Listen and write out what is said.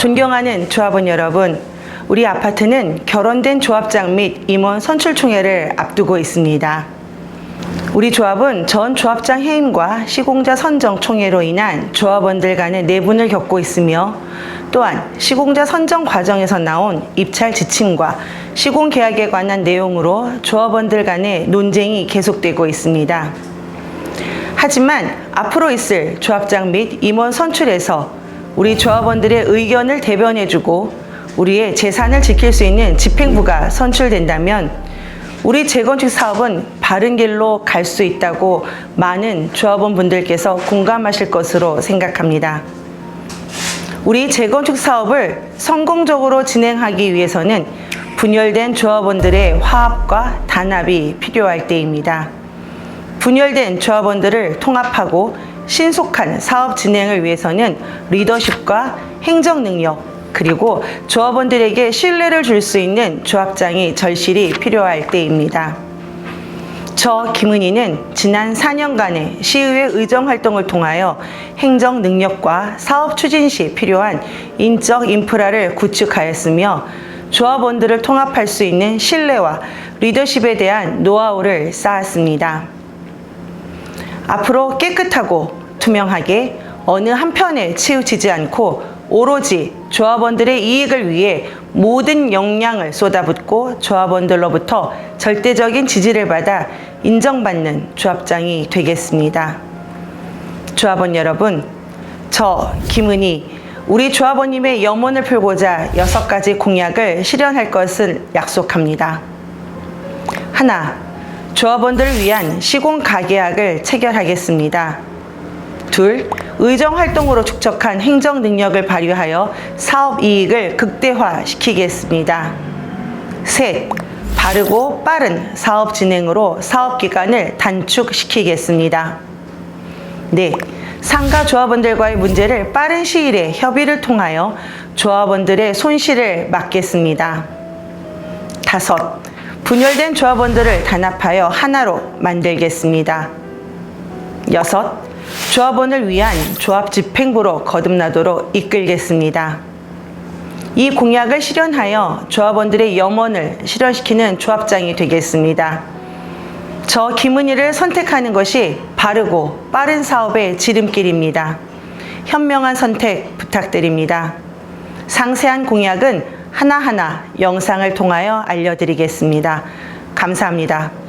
존경하는 조합원 여러분, 우리 아파트는 결혼된 조합장 및 임원 선출 총회를 앞두고 있습니다. 우리 조합은 전 조합장 해임과 시공자 선정 총회로 인한 조합원들 간의 내분을 겪고 있으며 또한 시공자 선정 과정에서 나온 입찰 지침과 시공 계약에 관한 내용으로 조합원들 간의 논쟁이 계속되고 있습니다. 하지만 앞으로 있을 조합장 및 임원 선출에서 우리 조합원들의 의견을 대변해주고 우리의 재산을 지킬 수 있는 집행부가 선출된다면 우리 재건축 사업은 바른 길로 갈 수 있다고 많은 조합원 분들께서 공감하실 것으로 생각합니다. 우리 재건축 사업을 성공적으로 진행하기 위해서는 분열된 조합원들의 화합과 단합이 필요할 때입니다. 분열된 조합원들을 통합하고 신속한 사업 진행을 위해서는 리더십과 행정 능력, 그리고 조합원들에게 신뢰를 줄 수 있는 조합장이 절실히 필요할 때입니다. 저 김은희는 지난 4년간의 시의회 의정 활동을 통하여 행정 능력과 사업 추진 시 필요한 인적 인프라를 구축하였으며 조합원들을 통합할 수 있는 신뢰와 리더십에 대한 노하우를 쌓았습니다. 앞으로 깨끗하고 투명하게 어느 한편에 치우치지 않고 오로지 조합원들의 이익을 위해 모든 역량을 쏟아붓고 조합원들로부터 절대적인 지지를 받아 인정받는 조합장이 되겠습니다. 조합원 여러분, 저 김은희 우리 조합원님의 염원을 풀고자 여섯 가지 공약을 실현할 것을 약속합니다. 하나, 조합원들을 위한 시공 가계약을 체결하겠습니다. 둘, 의정 활동으로 축적한 행정 능력을 발휘하여 사업 이익을 극대화시키겠습니다. 셋, 바르고 빠른 사업 진행으로 사업 기간을 단축시키겠습니다. 넷, 상가 조합원들과의 문제를 빠른 시일에 협의를 통하여 조합원들의 손실을 막겠습니다. 다섯, 분열된 조합원들을 단합하여 하나로 만들겠습니다. 여섯, 조합원을 위한 조합 집행부로 거듭나도록 이끌겠습니다. 이 공약을 실현하여 조합원들의 염원을 실현시키는 조합장이 되겠습니다. 저 김은희를 선택하는 것이 바르고 빠른 사업의 지름길입니다. 현명한 선택 부탁드립니다. 상세한 공약은 하나하나 영상을 통하여 알려드리겠습니다. 감사합니다.